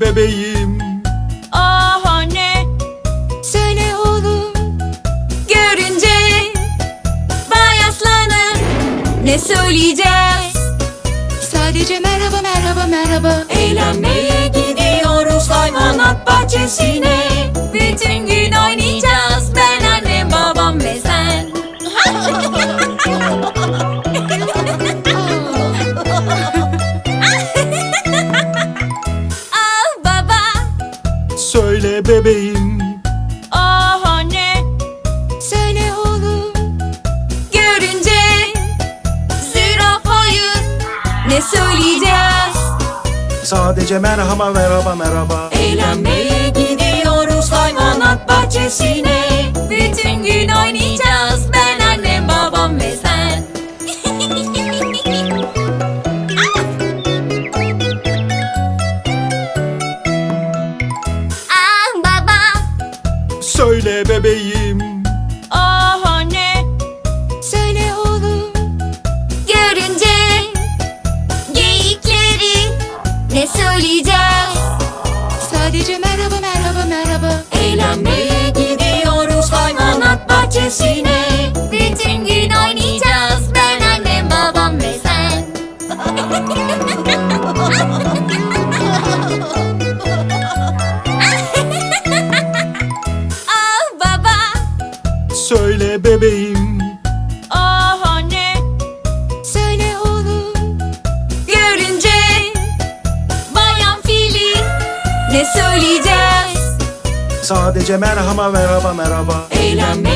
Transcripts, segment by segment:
bebeğim. Ah anne. Söyle oğlum. Görünce Bay aslanım Ne söyleyeceğiz? Sadece merhaba merhaba merhaba. Eğlenmeye gidiyoruz hayvanat bahçesine. Bütün sadece merhaba merhaba merhaba. Eğlenmeye gidiyoruz hayvanat bahçesine. Bütün gün oynayacağız ben güneşine Bütün gün oynayacağız. Ben annem babam ve sen. Ah baba. Söyle bebeğim. Ah anne. Söyle oğlum. Görünce Bayan Fili Ne söyleyeceğiz? Sadece merhaba merhaba merhaba. Eğlenme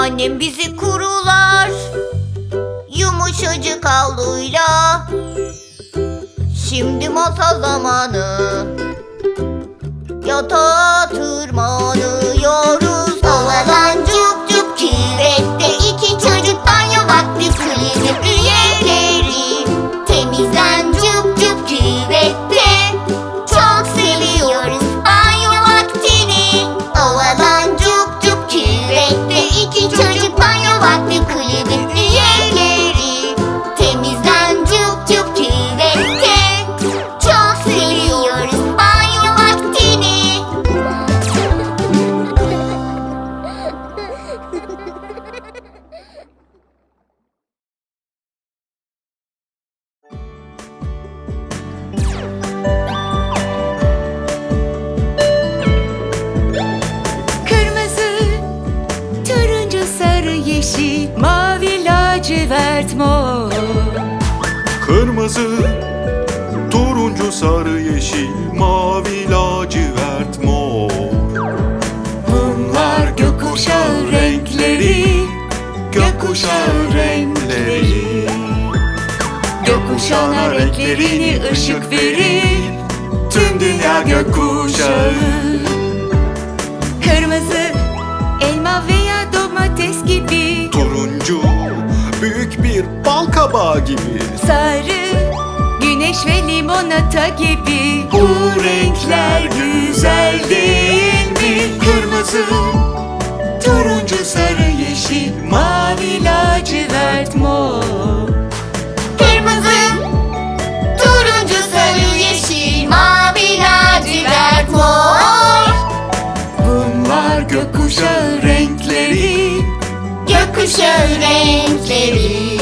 Annem bizi kurular. Yumuşacık havluyla. Şimdi masal zamanı. Yatağa tırmanır. Gökkuşağı renkleri. Gökkuşağına renklerini ışık verir. Tüm dünya gökkuşağı. Kırmızı elma veya domates gibi. Turuncu, büyük bir bal kabağı gibi. Sarı güneş ve limonata gibi. Bu renkler güzel değil mi? Kırmızı, turuncu, sarı, yeşil, mavi, lacivert, mor. Kırmızı, turuncu, sarı, yeşil, mavi, lacivert, mor. Bunlar gökkuşağı renkleri. Gökkuşağı renkleri.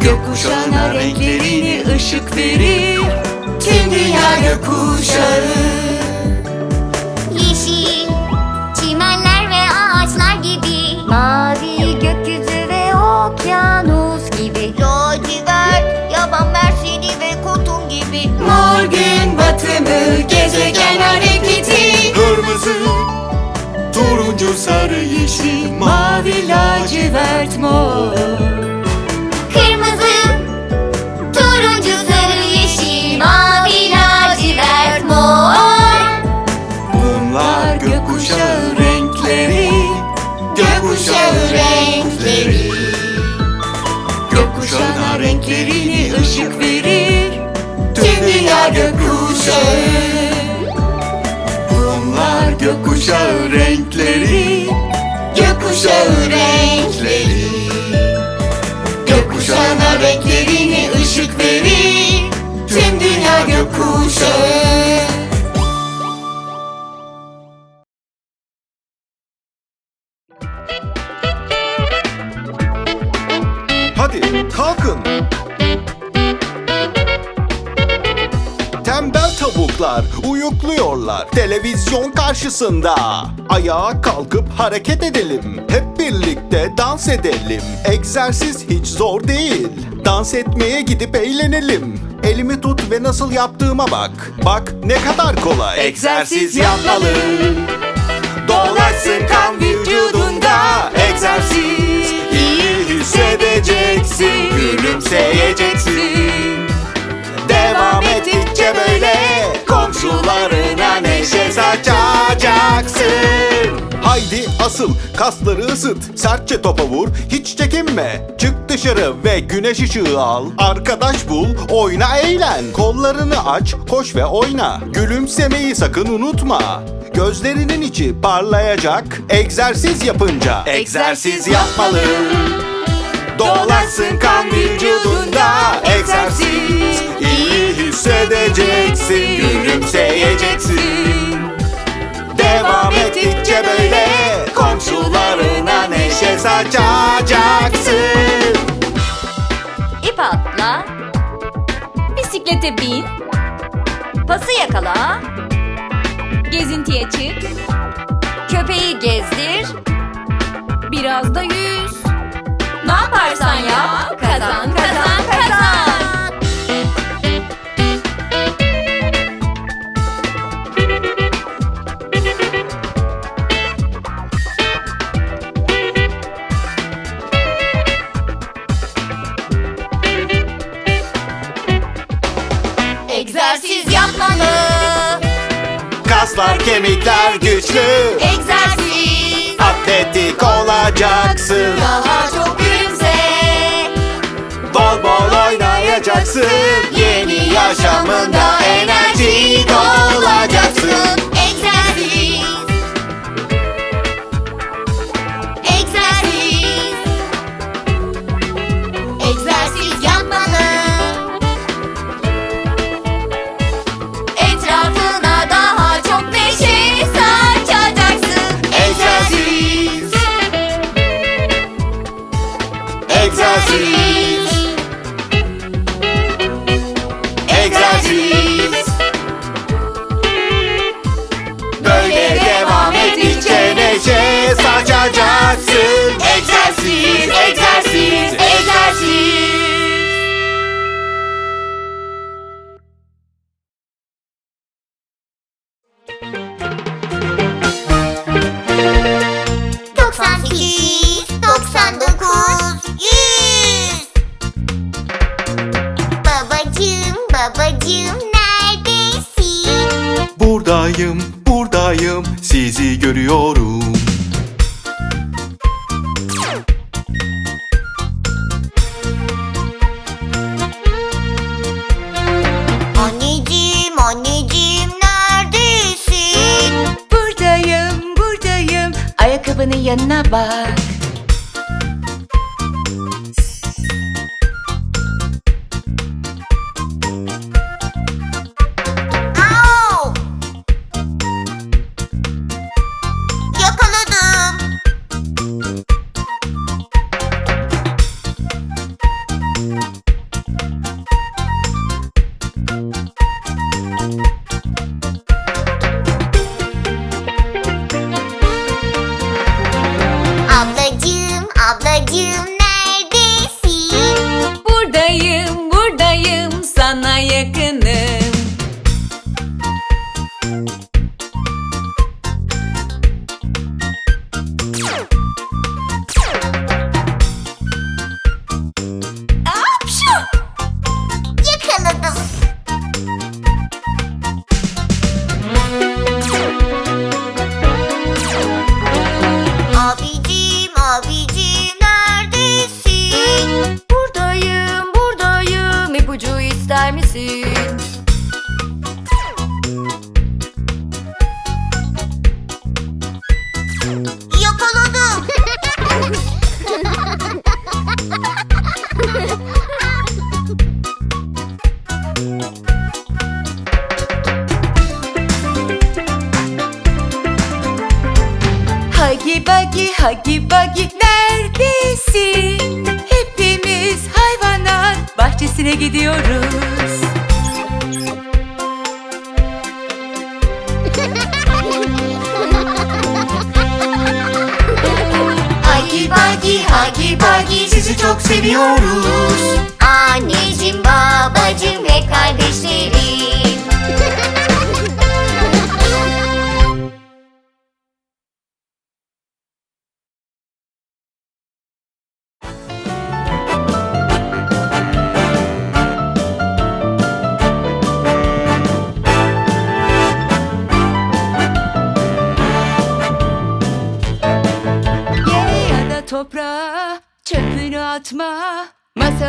Gökkuşağına renklerini ışık verir. Tüm dünya gökkuşağı gezegen hareketi. Kırmızı, turuncu, sarı, yeşil, Mavi lacivert mor gökkuşağı renkleri. Gökkuşağı renkleri tavuklar uyukluyorlar televizyon karşısında. Ayağa kalkıp hareket edelim. Hep birlikte dans edelim. Egzersiz hiç zor değil. Dans etmeye gidip eğlenelim. Elimi tut ve nasıl yaptığıma bak. Bak ne kadar kolay. Egzersiz yapmalı. Dolaşsın kan vücudunda egzersiz iyi hissedeceksin gülümseyeceksin Devam ettikçe böyle komşularına neşe saçacaksın Haydi asıl kasları ısıt sertçe topa vur hiç çekinme. Çık dışarı ve güneş ışığı al. Arkadaş bul oyna eğlen. Kollarını aç koş ve oyna. Gülümsemeyi sakın unutma. Gözlerinin içi parlayacak. Egzersiz yapınca Egzersiz yapmalı. Dolaşsın kan vücudunda egzersiz iyi hissedeceksin gülümseyeceksin Devam ettikçe böyle komşularına neşe saçacaksın. İp atla Bisiklete bin Pası yakala Gezintiye çık Köpeği gezdir Biraz da yüz. Ne yaparsan yap Kazan kazan kazan Kaslar kemikler güçlü. Egzersiz. Atletik olacaksın. Daha çok gülümse. Bol bol oynayacaksın. Yeni yaşamında enerji dolacaksın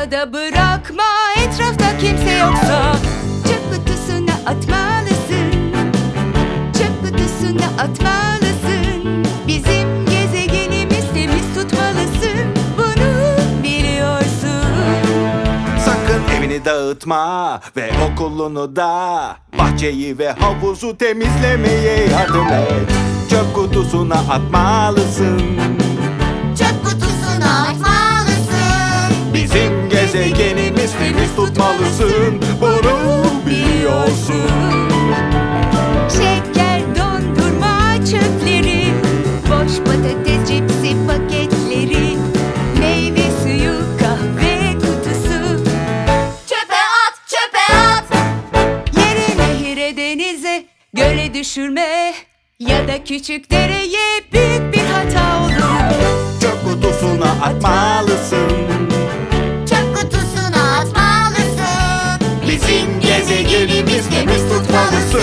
Masada bırakma. Etrafta kimse yoksa Çöp kutusuna atmalısın. Çöp kutusuna atmalısın. Bizim gezegenimiz temiz tutmalısın. Bunu biliyorsun. Sakın evini dağıtma ve okulunu da Bahçeyi ve havuzu temizlemeye yardım et. Çöp kutusuna atmalısın gezegenimiz temiz tutmalısın Bunu biliyorsun. Şeker, dondurma, çöpleri Boş patates, cipsi paketleri Meyve suyu, kahve kutusu. Çöpe at, çöpe at. Yere, nehire, denize, göle düşürme Ya da küçük dereye büyük bir hata olur. Çöp kutusuna atmalısın temiz tutmalısın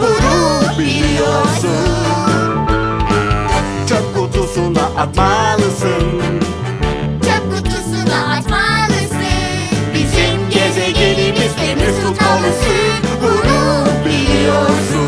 Bunu biliyorsun. Çöp kutusuna atmalısın. Çöp kutusuna atmalısın. Bizim gezegenimiz temiz tutmalısın Bunu biliyorsun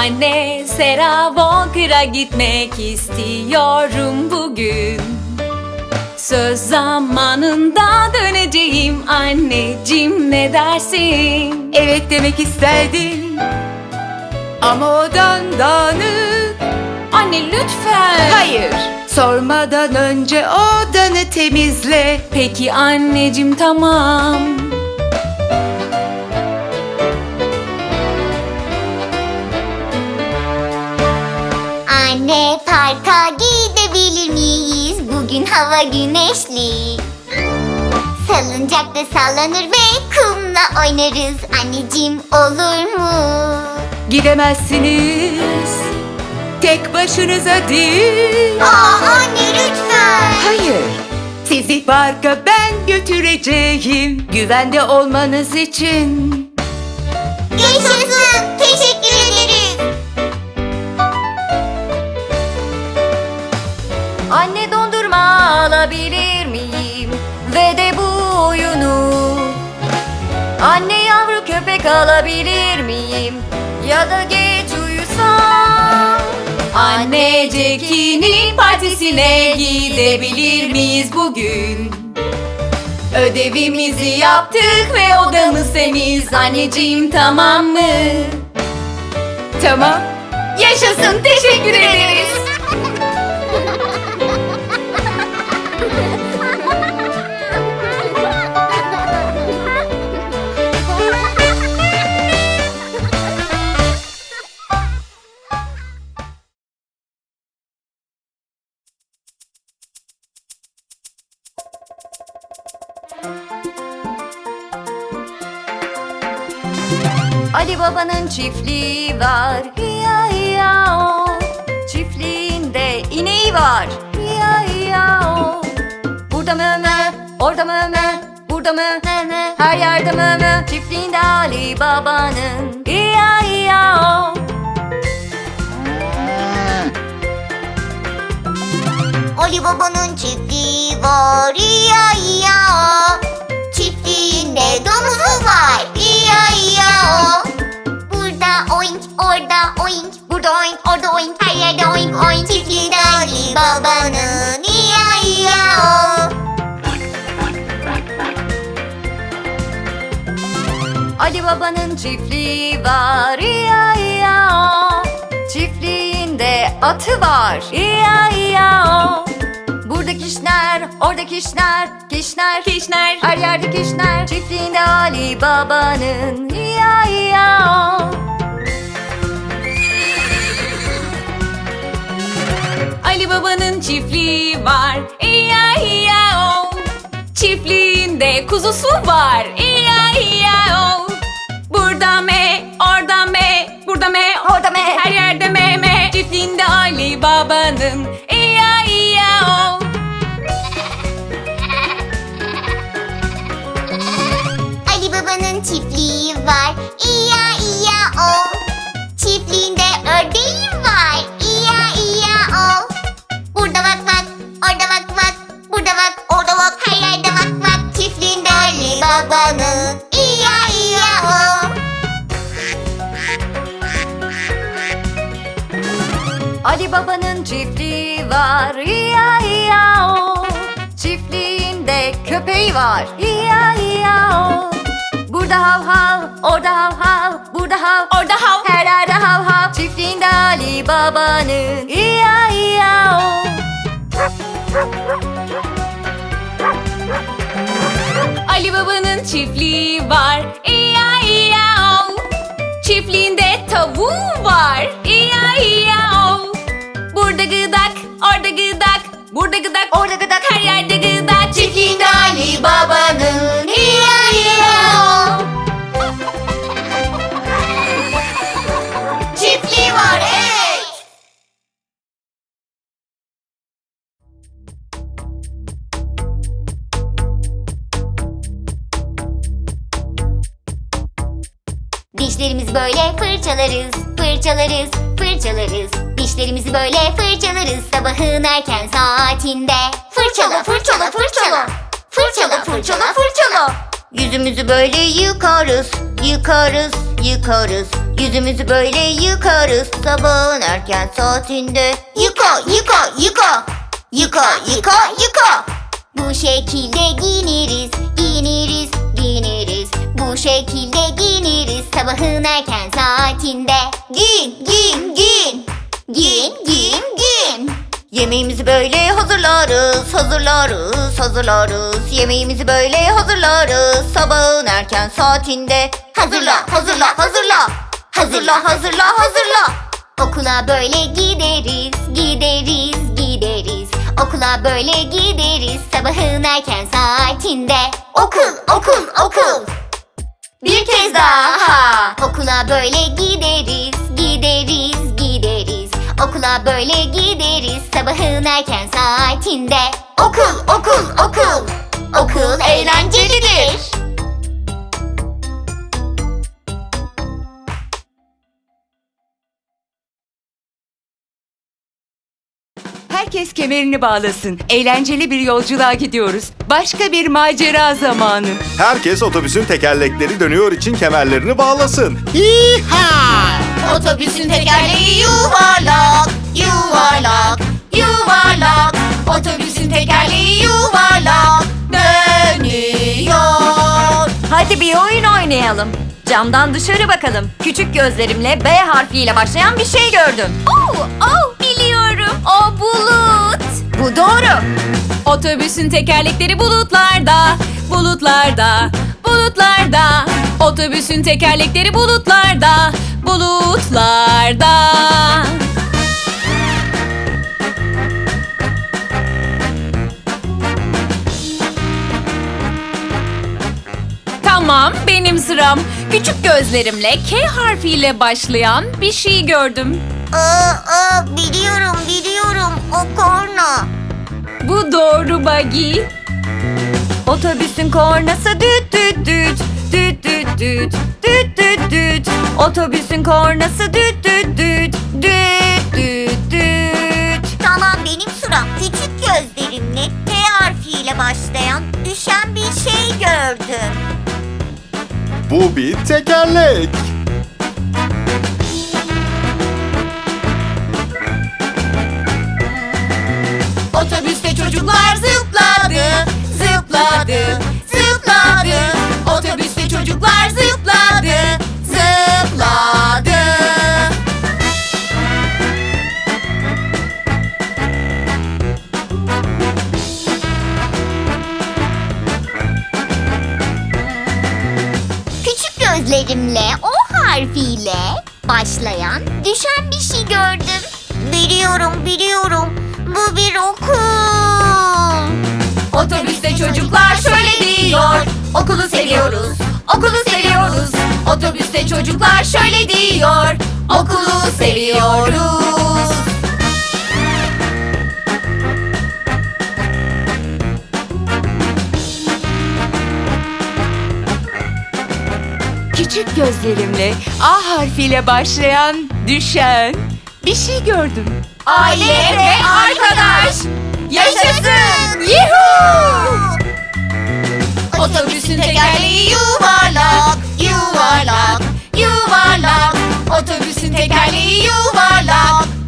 Anne, Sera Walker'a gitmek istiyorum bugün. Söz zamanında döneceğim anneciğim ne dersin? Evet demek isterdin Ama odan dağınık Anne lütfen. Hayır Sormadan önce odanı temizle Peki anneciğim tamam. Anne parka gidebilir miyiz? Bugün Bugün hava güneşli Salıncakta sallanır ve kumla oynarız Anneciğim olur mu? Gidemezsiniz tek başınıza değil. Aa anne lütfen Hayır. Sizi parka ben götüreceğim güvende olmanız için. Yaşasın Anne dondurma alabilir miyim? Ve de bu oyunu Anne yavru köpek alabilir miyim? Ya da geç uyusam Anne Jackie'nin partisine gidebilir miyiz bugün? Ödevimizi yaptık ve odamız temiz Anneciğim tamam mı? Tamam. Yaşasın teşekkür ederiz çiftliği var. Ya ya o. Çiftliğinde ineği var. Ya ya o. Burada mı mı? Orada mı mı? Burada mı? Mı Her yerde mı mı? Çiftliğinde Ali Baba'nın. Ya ya o. Ali Baba'nın çiftliği var. İya iya o. Çiftliğinde domuzu var. İya iya o. Burada oink orada oink. Burada oink orada oink. Her yerde oink oink. Çiftliğinde Ali Baba'nın. İya iya o. Ali Baba'nın çiftliği var. Ya ya o. Çiftliğinde atı var. Ya ya o. Burada kişner, orada kişner. Kişner, kişner. Her yerde kişner. Çiftliğinde Ali Baba'nın. Ya ya o Ali Baba'nın çiftliği var. İya iya o. Çiftliğinde kuzusu var. İya iya o. Burada me, orada me, burada me, Orada me. her yerde me me. Çiftliğinde Ali Baba'nın. İya iya o. Ali Baba'nın çiftliği var Ali Baba'nın çiftliği var Ya ya o Çiftliğinde köpeği var Ya ya o Burada hav hav, orada hav hav Burada hav, Orada hav. her yerde hav hav Çiftliğinde Ali Baba'nın Ya ya o Ali Baba'nın çiftliği var. İya iya o. Çiftliğinde tavuğu var. İya iya. Burada gıdak, orada gıdak, burada gıdak, Orada gıdak her yerde gıdak. Çiftliğinde Ali Baba'nın iya o. Çiftliği var hey. Dişlerimizi böyle fırçalarız, fırçalarız, fırçalarız. Dişlerimizi böyle fırçalarız sabahın erken saatinde. Fırçala, fırçala, fırçala. Fırçala, fırçala, fırçala. Yüzümüzü böyle yıkarız, yıkarız, yıkarız. Yüzümüzü böyle yıkarız sabahın erken saatinde. Yıka, yıka, yıka. Yıka, yıka, yıka. Bu şekilde giyiniriz, giyiniriz, giyiniriz. Bu şekilde giyiniriz sabahın erken saatinde. Giyin, giyin, giyin. Giyin, giyin, giyin. Yemeğimizi böyle hazırlarız, hazırlarız, hazırlarız. Yemeğimizi böyle hazırlarız sabahın erken saatinde. Hazırla, hazırla, hazırla. Hazırla, hazırla, hazırla. Okula böyle gideriz, gideriz, gideriz. Okula böyle gideriz sabahın erken saatinde. Okul, okul, okul. Bir kez daha. Okula böyle gideriz, gideriz. Okula böyle gideriz sabahın erken saatinde. Okul, okul, okul. Okul eğlencelidir. Herkes kemerini bağlasın. Eğlenceli bir yolculuğa gidiyoruz. Başka bir macera zamanı. Herkes otobüsün tekerlekleri dönüyor için kemerlerini bağlasın. Otobüsün tekerleği yuvarlak, yuvarlak, yuvarlak. Otobüsün tekerleği yuvarlak, dönüyor. Hadi bir oyun oynayalım. Camdan dışarı bakalım. Küçük gözlerimle B harfiyle başlayan bir şey gördüm. Oh, oh biliyorum. O bulut. Bu doğru. Otobüsün tekerlekleri bulutlarda, bulutlarda, bulutlarda. Otobüsün tekerlekleri bulutlarda, bulutlarda. Tamam, benim sıram. Küçük gözlerimle K harfiyle başlayan bir şey gördüm. Aa, aa, biliyorum, biliyorum. O korna. Bu doğru Buggy. Otobüsün kornası düt düt düt düt düt düt düt düt düt Otobüsün kornası düt düt düt düt düt düt Tamam benim sıram. Küçük gözlerimle T harfiyle başlayan düşen bir şey gördüm. Bu bir tekerlek. Otobüste çocuklar zıpladı, zıpladı, zıpladı. Otobüste çocuklar zıpladı, zıpladı. Küçük gözlerimle O harfiyle başlayan düşen bir şey gördüm. Biliyorum, biliyorum. Bu bir okul. Otobüste çocuklar şöyle diyor. Okulu seviyoruz, okulu. Otobüste çocuklar şöyle diyor Okulu seviyoruz Küçük gözlerimle A harfiyle başlayan düşen bir şey gördüm. Aile ve arkadaş yaşasın! Yuhuu! Otobüsün tekerleği yuvarlak yuvarlak yuvarlak Otobüsün tekerleği yuvarlak.